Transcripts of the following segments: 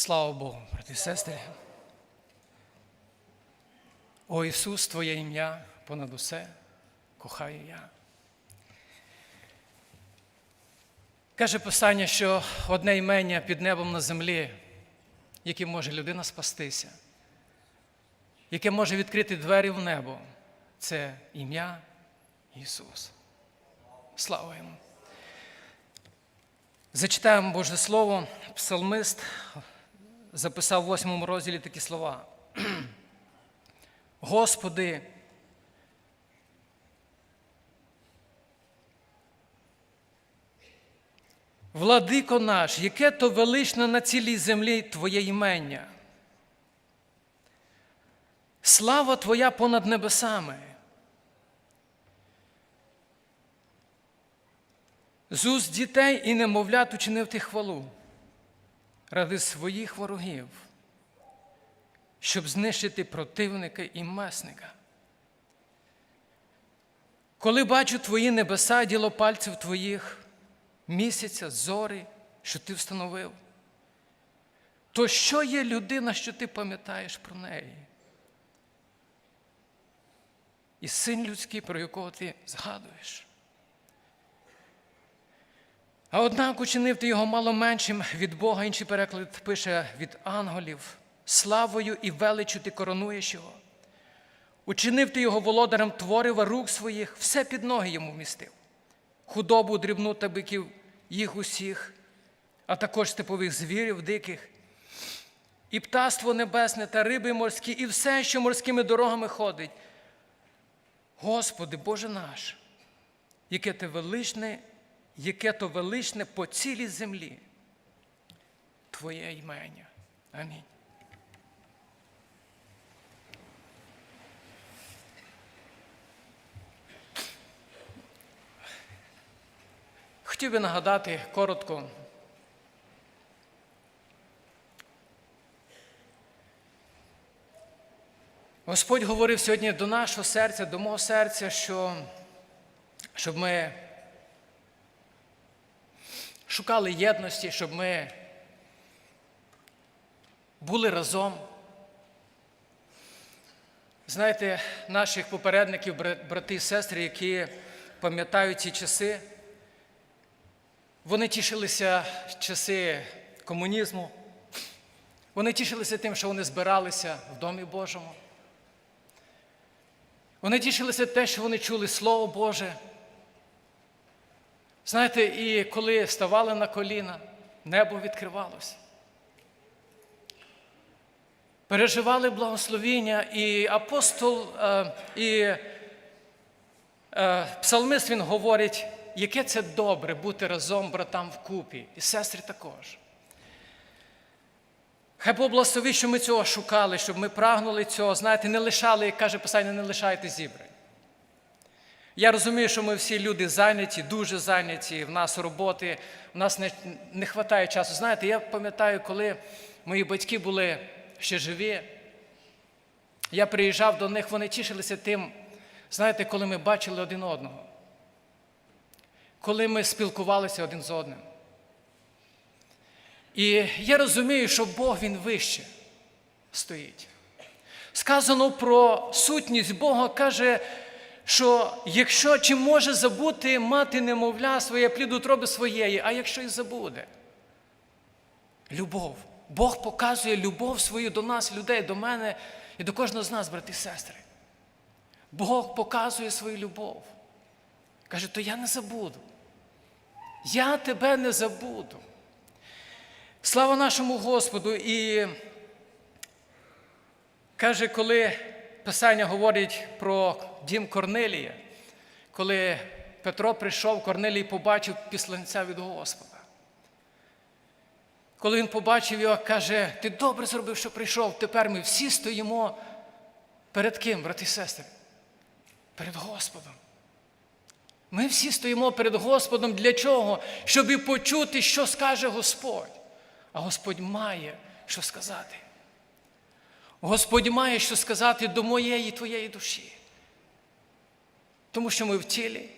Слава Богу, брати і сестри. О Ісус, Твоє ім'я понад усе кохаю я. Каже Писання, що одне імення під небом на землі, яким може людина спастися, яке може відкрити двері в небо, це ім'я Ісус. Слава Йому! Зачитаємо Боже Слово, псалмист записав в восьмому розділі такі слова. Господи, владико наш, яке то величне на цілій землі Твоє імення. Слава Твоя понад небесами. З уст дітей і немовлят учинив ти хвалу ради своїх ворогів, щоб знищити противника і месника. Коли бачу твої небеса, діло пальців твоїх, місяця, зори, що ти встановив, то що є людина, що ти пам'ятаєш про неї? І син людський, про якого ти згадуєш. А однак учинив ти його мало меншим від Бога, інший переклад пише від ангелів, славою і величю ти коронуєш його. Учинив ти його володарем творива рук своїх, все під ноги йому вмістив. Худобу дрібну та биків їх усіх, а також степових звірів диких, і птаство небесне та риби морські, і все, що морськими дорогами ходить. Господи, Боже наш, яке ти величне яке то величне по цілій землі, Твоє імення. Амінь. Хотів би нагадати коротко. Господь говорив сьогодні до нашого серця, до мого серця, що щоб ми шукали єдності, щоб ми були разом. Знаєте, наших попередників, брати і сестри, які пам'ятають ці часи, вони тішилися часи комунізму, вони тішилися тим, що вони збиралися в Домі Божому. Вони тішилися те, що вони чули Слово Боже. Знаєте, і коли ставали на коліна, небо відкривалося. Переживали благословіння, і апостол, е, і е, псалмист він говорить, яке це добре бути разом братам вкупі, і сестри також. Хай поблагословить, що ми цього шукали, щоб ми прагнули цього, знаєте, не лишали, як каже Писання, не лишайте зібрань. Я розумію, що ми всі люди зайняті, дуже зайняті, в нас роботи, в нас не не вистачає часу. Знаєте, я пам'ятаю, коли мої батьки були ще живі, я приїжджав до них, вони тішилися тим, знаєте, коли ми бачили один одного, коли ми спілкувалися один з одним. І я розумію, що Бог Він вище стоїть. Сказано про сутність Бога каже, що якщо чи може забути мати немовля своє плід утроби своєї, а якщо і забуде? Любов. Бог показує любов свою до нас, людей, до мене і до кожного з нас, брати і сестри. Бог показує свою любов. Каже, то я не забуду. Я тебе не забуду. Слава нашому Господу! І каже, коли Писання говорить про дім Корнелія, коли Петро прийшов, Корнелій побачив післанця від Господа. Коли він побачив його, каже, ти добре зробив, що прийшов. Тепер ми всі стоїмо перед ким, брати і сестри? Перед Господом. Ми всі стоїмо перед Господом для чого? Щоб і почути, що скаже Господь. А Господь має що сказати. Господь має що сказати до моєї твоєї душі. Тому що ми в тілі,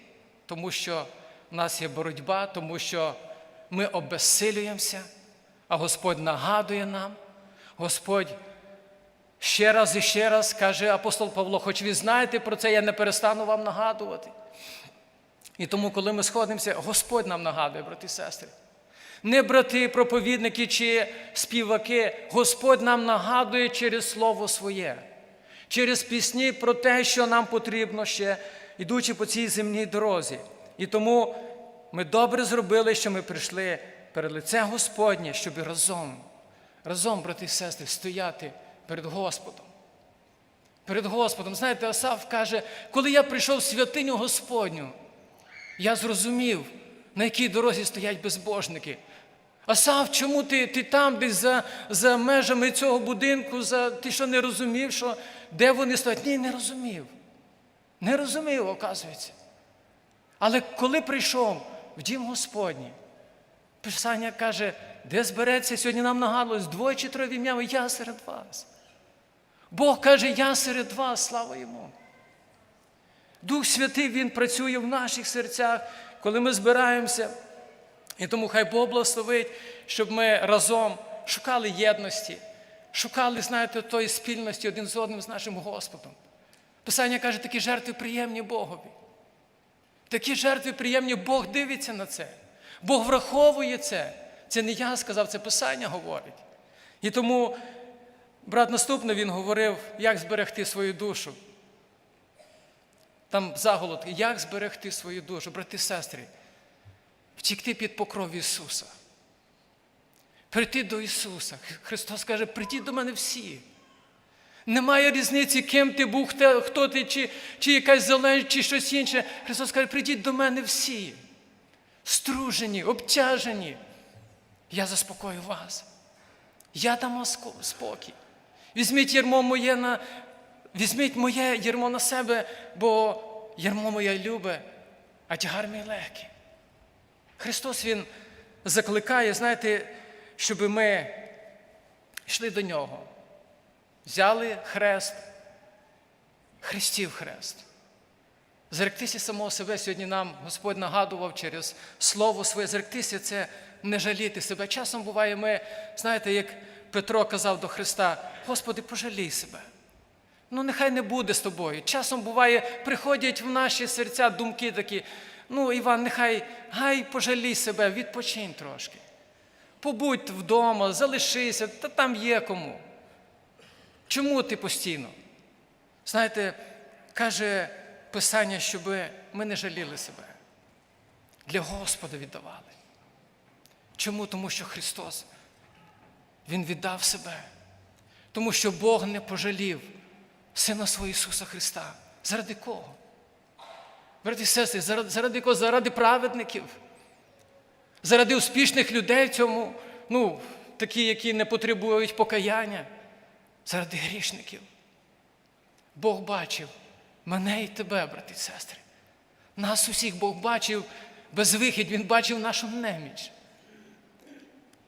тому що в нас є боротьба, тому що ми обезсилюємося, А Господь нагадує нам, Господь ще раз і ще раз каже апостол Павло, хоч ви знаєте про це, я не перестану вам нагадувати. І тому, коли ми сходимося, Господь нам нагадує, брати і сестри. Не брати, проповідники чи співаки, Господь нам нагадує через Слово Своє, через пісні про те, що нам потрібно ще, ідучи по цій земній дорозі. І тому ми добре зробили, що ми прийшли перед лице Господнє, щоб разом, разом, брати і сестри, стояти перед Господом. Перед Господом. Знаєте, Асав каже, коли я прийшов в святиню Господню, я зрозумів, на якій дорозі стоять безбожники. Асав, чому ти ти там, десь за за межами цього будинку, за, ти що не розумів, що, де вони стоять? Ні, не розумів. Не розумів, оказується. Але коли прийшов в дім Господній, Писання каже, де збереться, сьогодні нам нагадувалось, двоє чи троє в ім'я, я серед вас. Бог каже, я серед вас, слава йому. Дух Святий Він працює в наших серцях, коли ми збираємося. І тому хай Бог благословить, щоб ми разом шукали єдності, шукали, знаєте, тої спільності один з одним з нашим Господом. Писання каже, такі жертви приємні Богові. Такі жертви приємні, Бог дивиться на це. Бог враховує це. Це не я сказав, це Писання говорить. І тому, брат наступний він говорив, як зберегти свою душу. Там заголовок, як зберегти свою душу, брати сестри, втікти під покров Ісуса. Прийти до Ісуса. Христос каже, прийдіть до мене всі. Немає різниці, ким ти був, хто, ти, чи, чи якась залежність, чи щось інше. Христос каже, прийдіть до мене всі. Стружені, обтяжені. Я заспокою вас. Я дам спокій. Візьміть ярмо моє на, візьміть моє ярмо на себе, бо ярмо моє любе, а тягар мій легкий. Христос Він закликає, знаєте, щоб ми йшли до нього. Взяли хрест, Христів хрест. Зректися самого себе сьогодні нам Господь нагадував через Слово своє. Зректися це не жаліти себе. Часом буває, ми, знаєте, як Петро казав до Христа, Господи, пожалій себе. Ну, нехай не буде з тобою. Часом буває, приходять в наші серця думки такі. Ну, Іван, нехай гай пожалій себе, відпочинь трошки. Побудь вдома, залишися, та там є кому. Чому ти постійно? Знаєте, каже Писання, щоб ми не жаліли себе. Для Господа віддавали. Чому? Тому що Христос, Він віддав себе. Тому що Бог не пожалів Сина свого Ісуса Христа. Заради кого? Брати і сестри, заради, заради кого? Заради праведників. Заради успішних людей в цьому, ну, такі, які не потребують покаяння заради грішників. Бог бачив мене і тебе, брати і сестри. Нас усіх Бог бачив без вихід, Він бачив нашу неміч.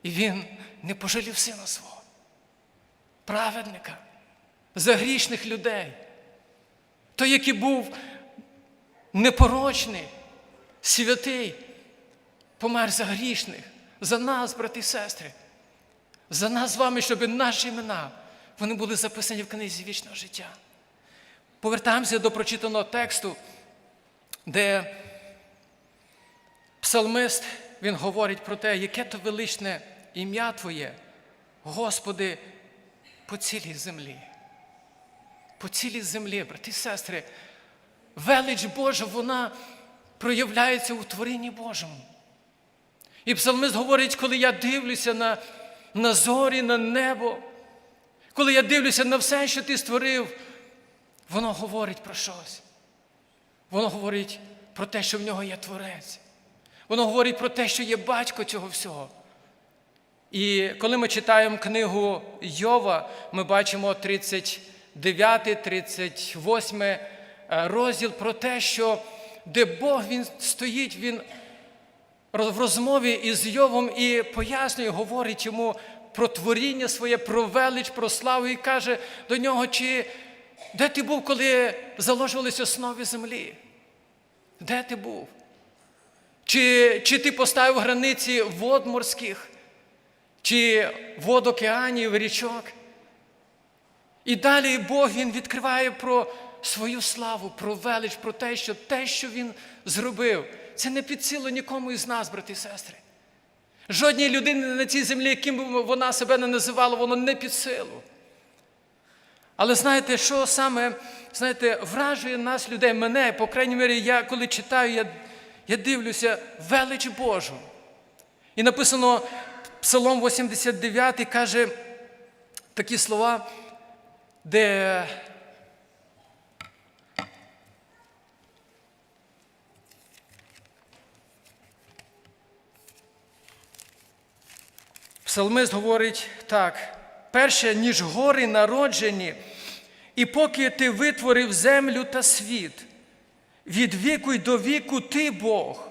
І Він не пожалів сина свого, праведника, за грішних людей. Той, який був непорочний, святий, помер за грішних, за нас, брати і сестри, за нас з вами, щоб наші імена вони були записані в книзі вічного життя. Повертаємося до прочитаного тексту, де псалмист він говорить про те, яке то величне ім'я Твоє, Господи, по цілій землі. По цілій землі, брати і сестри, велич Божа, вона проявляється у творінні Божому. І псалмист говорить, коли я дивлюся на, на зорі, на небо. Коли я дивлюся на все, що ти створив, воно говорить про щось. Воно говорить про те, що в нього є творець. Воно говорить про те, що є батько цього всього. І коли ми читаємо книгу Йова, ми бачимо 39, 38 розділ про те, що де Бог він стоїть, він в розмові із Йовом і пояснює, говорить йому про творіння своє, про велич, про славу і каже до нього, чи де ти був, коли заложувалися основи землі? Де ти був? Чи, Чи ти поставив границі вод морських? чи вод океанів, річок. І далі Бог Він відкриває про свою славу, про велич, про те, що те, що Він зробив, це не під силу нікому із нас, брати і сестри. Жодній людині на цій землі, яким би вона себе не називала, воно не під силу. Але знаєте, що саме знаєте, вражує нас, людей, мене, по крайній мірі, я коли читаю, я, я дивлюся велич Божу. І написано Псалом 89 каже такі слова, де Псалмист говорить так: перше, ніж гори народжені, і поки ти витворив землю та світ, від віку й до віку ти Бог.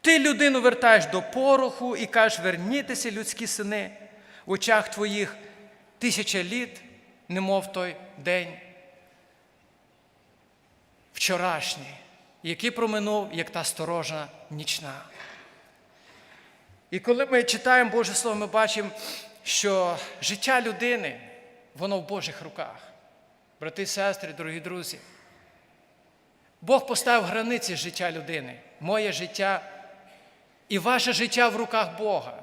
Ти людину вертаєш до пороху і кажеш, вернітеся, людські сини, в очах твоїх тисяча літ, немов той день вчорашній, який проминув, як та сторожа нічна. І коли ми читаємо Боже Слово, ми бачимо, що життя людини, воно в Божих руках. Брати сестри, дорогі друзі. Бог поставив границі життя людини, моє життя і ваше життя в руках Бога.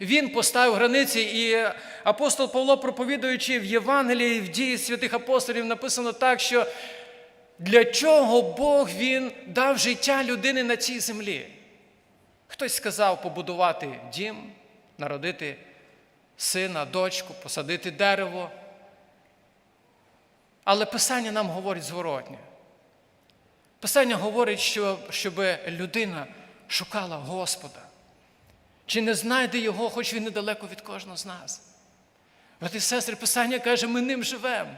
Він поставив границі, і апостол Павло, проповідуючи в Євангелії, в дії святих апостолів, написано так, що для чого Бог Він дав життя людини на цій землі. Хтось сказав побудувати дім, народити сина, дочку, посадити дерево. Але Писання нам говорить зворотнє. Писання говорить, що, щоб людина шукала Господа. Чи не знайде Його, хоч він недалеко від кожного з нас. Брати і сестри, Писання каже, ми ним живемо.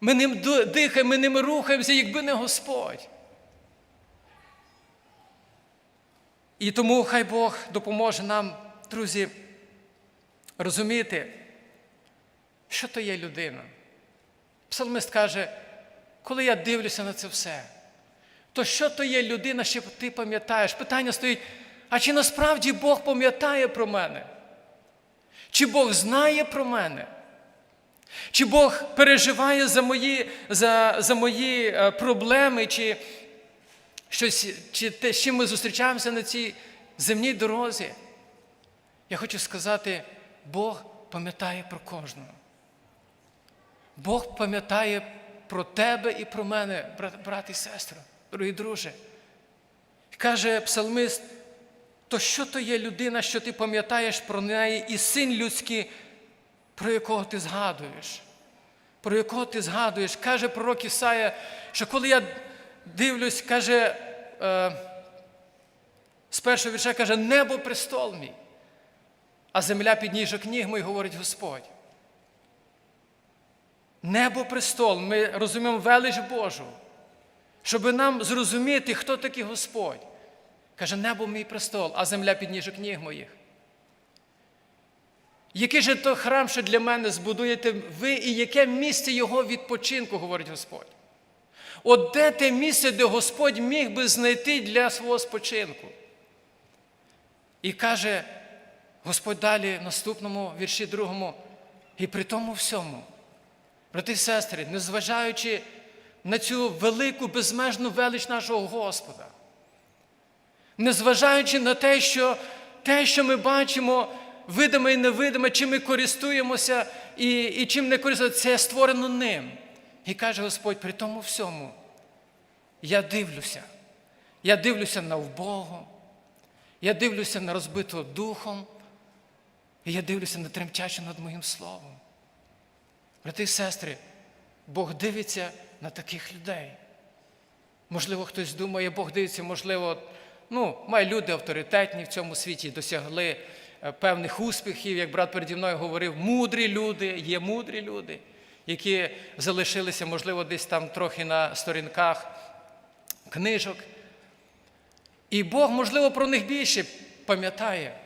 Ми ним дихаємо, ми ним рухаємося, якби не Господь. І тому хай Бог допоможе нам, друзі, розуміти, що то є людина. Псалмист каже, коли я дивлюся на це все, то що то є людина, що ти пам'ятаєш? Питання стоїть, а чи насправді Бог пам'ятає про мене? Чи Бог знає про мене? Чи Бог переживає за мої за, за мої е, проблеми, чи щось, чи те, з чим ми зустрічаємося на цій земній дорозі? Я хочу сказати, Бог пам'ятає про кожного. Бог пам'ятає про тебе і про мене, брат, брат і сестра, дорогі друже. Каже псалмист, то що то є людина, що ти пам'ятаєш про неї, і син людський, про якого ти згадуєш? Про якого ти згадуєш? Каже пророк Ісая, що коли я дивлюсь, каже, е, з першого вірша каже, небо престол мій, а земля підніжок ніг мій, говорить Господь. Небо престол, ми розуміємо велич Божу, щоб нам зрозуміти, хто такий Господь. Каже, небо мій престол, а земля підніжок ніг моїх. Який же то храм, що для мене збудуєте ви, і яке місце його відпочинку, говорить Господь? От де те місце, де Господь міг би знайти для свого спочинку? І каже Господь далі в наступному вірші другому, і при тому всьому, брати і сестри, незважаючи на цю велику безмежну велич нашого Господа, незважаючи на те, що те, що ми бачимо, видиме і невидиме, чим ми користуємося і, і чим не користуємося, це створено ним. І каже Господь, при тому всьому, я дивлюся, я дивлюся на вбогу, я дивлюся на розбитого духом, і я дивлюся на тремтячу над моїм словом. Брати і сестри, Бог дивиться на таких людей. Можливо, хтось думає, Бог дивиться, можливо, ну, має люди авторитетні в цьому світі досягли е, певних успіхів, як брат переді мною говорив, мудрі люди, є мудрі люди, які залишилися, можливо, десь там трохи на сторінках книжок. І Бог, можливо, про них більше пам'ятає.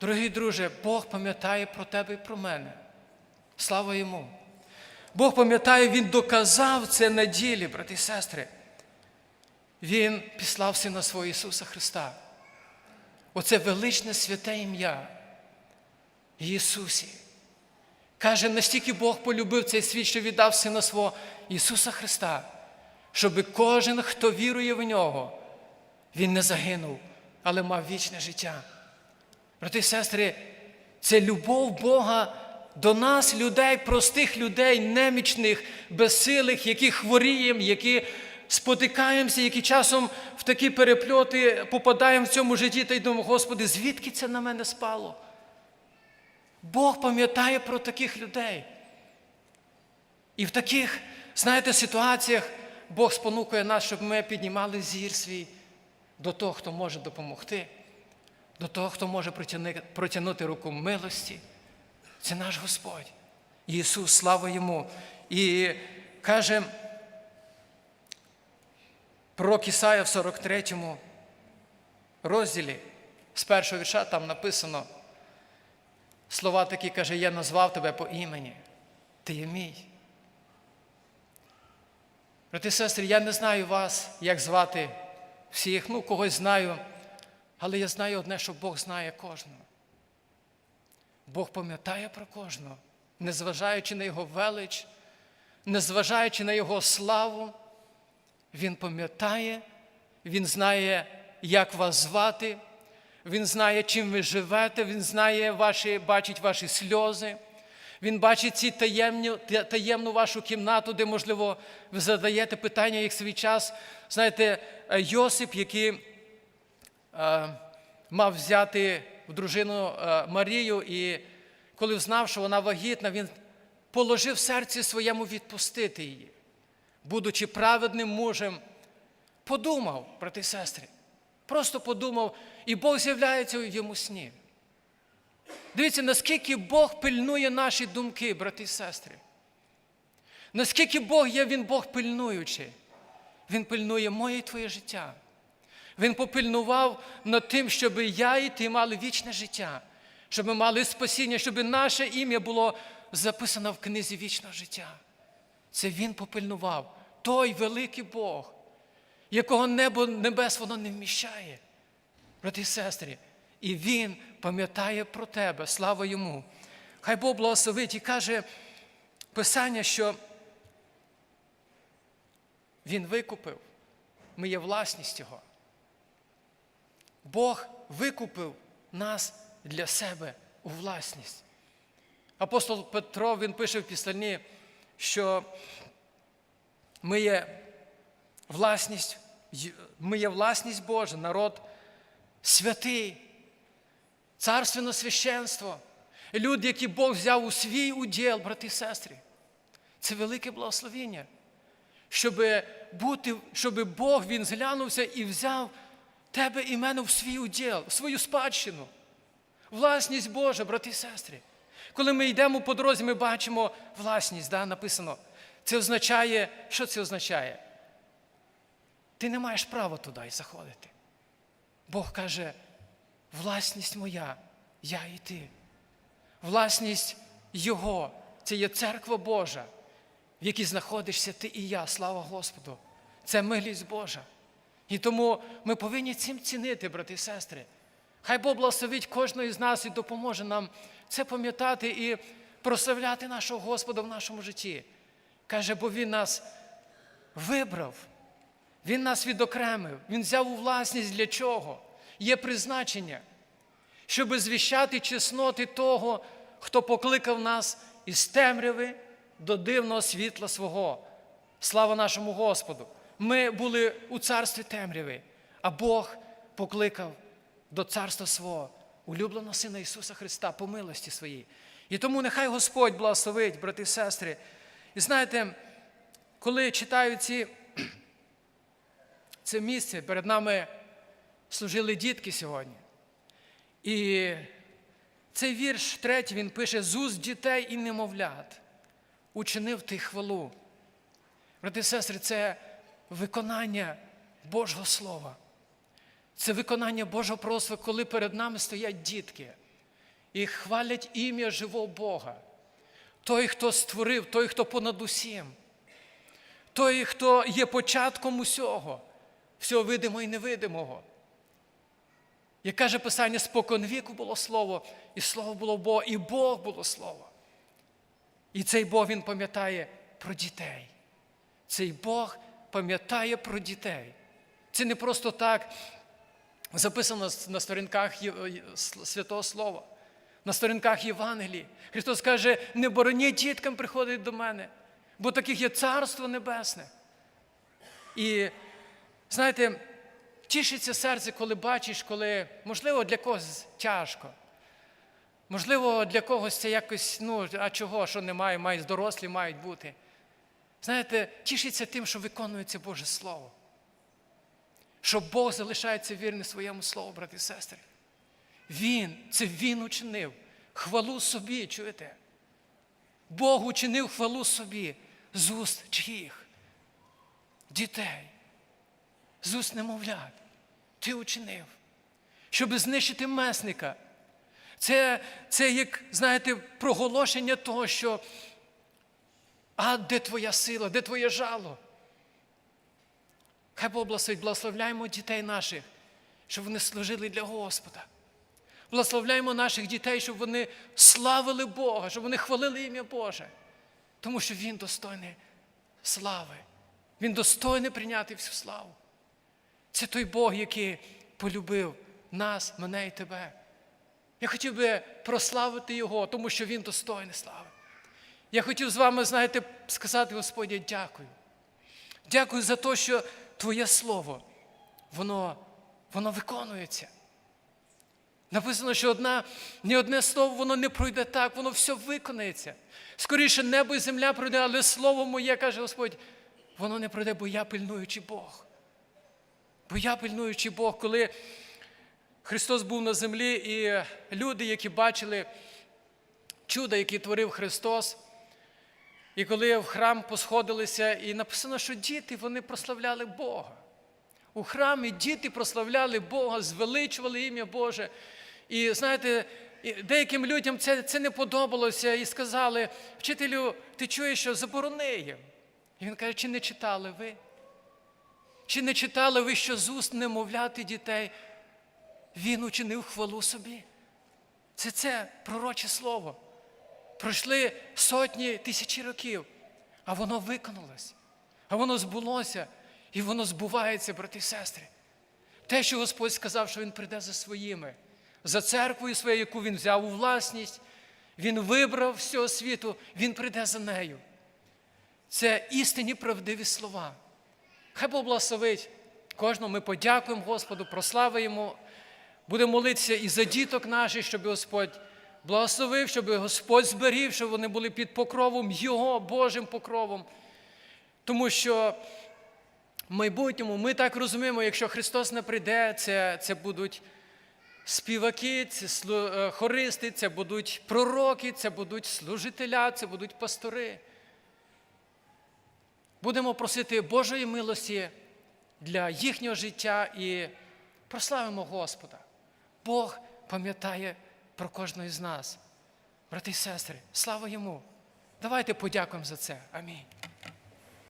Дорогий друже, Бог пам'ятає про тебе і про мене. Слава йому! Бог пам'ятає, Він доказав це на ділі, брати і сестри. Він післав Сина свого Ісуса Христа. оце величне святе ім'я Ісусі. Каже, настільки Бог полюбив цей світ, що віддав Сина свого Ісуса Христа, щоб кожен, хто вірує в нього, він не загинув, але мав вічне життя. Брати і сестри, це любов Бога до нас, людей, простих людей, немічних, безсилих, які хворіємо, які спотикаємося, які часом в такі перепльоти попадаємо в цьому житті та й думаємо, Господи, звідки це на мене спало? Бог пам'ятає про таких людей. І в таких, знаєте, ситуаціях Бог спонукує нас, щоб ми піднімали зір свій до того, хто може допомогти, до того, хто може протягнути руку милості. Це наш Господь. Ісус, слава Йому. І каже пророк Ісая в 43 розділі, з першого вірша там написано слова такі, каже, я назвав тебе по імені. Ти є мій. Брати сестри, я не знаю вас, як звати всіх, ну, когось знаю, але я знаю одне, що Бог знає кожного. Бог пам'ятає про кожного, незважаючи на Його велич, незважаючи на Його славу, Він пам'ятає, Він знає, як вас звати, Він знає, чим ви живете, Він знає ваші, бачить ваші сльози. Він бачить ці таємні, таємну вашу кімнату, де, можливо, ви задаєте питання, як свій час. Знаєте, е, Йосип, який е, мав взяти в дружину е, Марію, і коли знав, що вона вагітна, він положив серці своєму відпустити її, будучи праведним мужем, подумав, брати і сестри, просто подумав, і Бог з'являється в йому сні. Дивіться, наскільки Бог пильнує наші думки, брати і сестри. Наскільки Бог є, Він Бог пильнуючий. Він пильнує моє і твоє життя. Він попильнував над тим, щоб я і ти мали вічне життя, щоб ми мали спасіння, щоб наше ім'я було записано в книзі вічного життя. Це Він попильнував, той великий Бог, якого небо небес воно не вміщає. Брати і сестри, і Він пам'ятає про тебе, слава йому. Хай Бог благословить і каже Писання, що Він викупив, ми є власність Його. Бог викупив нас для себе у власність. Апостол Петро він пише в Післанні, що ми є власність, ми є власність Божа, народ святий, царственне священство, люди, які Бог взяв у свій уділ, брати і сестри. Це велике благословіння. Щоб бути, щоб Бог він зглянувся і взяв тебе і мене в свій уділ, в свою спадщину. Власність Божа, брати і сестри. Коли ми йдемо по дорозі, ми бачимо власність, да, написано. Це означає, що це означає? Ти не маєш права туди і заходити. Бог каже, власність моя, я і ти. Власність Його, це є церква Божа, в якій знаходишся ти і я, слава Господу. Це милість Божа. І тому ми повинні цим цінити, брати і сестри. Хай Бог благословить кожного із нас і допоможе нам це пам'ятати і прославляти нашого Господа в нашому житті. Каже, бо Він нас вибрав, Він нас відокремив, Він взяв у власність для чого? Є призначення, щоб звіщати чесноти того, хто покликав нас із темряви до дивного світла свого. Слава нашому Господу! Ми були у царстві темряви, а Бог покликав до царства свого улюбленого Сина Ісуса Христа по милості своїй. І тому нехай Господь благословить, брати і сестри. І знаєте, коли читаю ці, це місце, перед нами служили дітки сьогодні. І цей вірш третій він пише: з уст дітей і немовлят учинив ти хвалу. Брати сестри, це виконання Божого Слова. Це виконання Божого пророцтва, коли перед нами стоять дітки і хвалять ім'я живого Бога. Той, хто створив, той, хто понад усім, той, хто є початком усього, всього видимого і невидимого. Як каже Писання, спокон віку було слово, і слово було Бог, і Бог було слово. І цей Бог Він пам'ятає про дітей. Цей Бог пам'ятає про дітей. Це не просто так записано на сторінках Святого Слова, на сторінках Євангелії. Христос каже, не бороніть діткам приходить до мене, бо таких є Царство Небесне. І знаєте, тішиться серце, коли бачиш, коли, можливо, для когось тяжко. Можливо, для когось це якось, ну, а чого, що немає, мають дорослі мають бути. Знаєте, тішиться тим, що виконується Боже Слово. Що Бог залишається вірним своєму слову, брати і сестри. Він, це Він учинив. Хвалу собі, чуєте? Бог учинив хвалу собі з уст чиїх? Дітей, з уст немовлят. Ти учинив, щоб знищити месника. Це, це як, знаєте, проголошення того, що а де твоя сила, де твоє жало? Хай Бог благословить, благословляємо дітей наших, щоб вони служили для Господа. Благословляємо наших дітей, щоб вони славили Бога, щоб вони хвалили ім'я Боже. Тому що Він достойний слави. Він достойний прийняти всю славу. Це той Бог, який полюбив нас, мене і тебе. Я хотів би прославити Його, тому що Він достойний слави. Я хотів з вами, знаєте, сказати, Господі, дякую. Дякую за те, що Твоє Слово, воно, воно виконується. Написано, що одна, ні одне слово воно не пройде так, воно все виконається. Скоріше небо і земля пройде, але слово моє, каже Господь, воно не пройде, бо я пильнуючий Бог. Бо я пильнуючий Бог, коли Христос був на землі, і люди, які бачили чудо, які творив Христос, і коли в храм посходилися, і написано, що діти вони прославляли Бога. У храмі діти прославляли Бога, звеличували ім'я Боже. І знаєте, деяким людям це, це не подобалося і сказали, вчителю, ти чуєш, що заборони. І він каже, чи не читали ви? Чи не читали ви, що з уст немовляти дітей він учинив хвалу собі? Це це пророче слово. Пройшли сотні тисячі років, а воно виконалось, а воно збулося, і воно збувається, брати і сестри. Те, що Господь сказав, що Він прийде за своїми, за церквою своєю, яку Він взяв у власність, Він вибрав всього світу, Він прийде за нею. Це істинні правдиві слова. Хай Бог благословить кожного. Ми подякуємо Господу, прославимо. Будемо молитися і за діток наших, щоб Господь благословив, щоб Господь зберіг, щоб вони були під покровом Його Божим покровом. Тому що в майбутньому ми так розуміємо, якщо Христос не прийде, це, це будуть співаки, це е, хористи, це будуть пророки, це будуть служителя, це будуть пастори. Будемо просити Божої милості для їхнього життя і прославимо Господа. Бог пам'ятає про кожного з нас. Брати і сестри, слава йому! Давайте подякуємо за це. Амінь.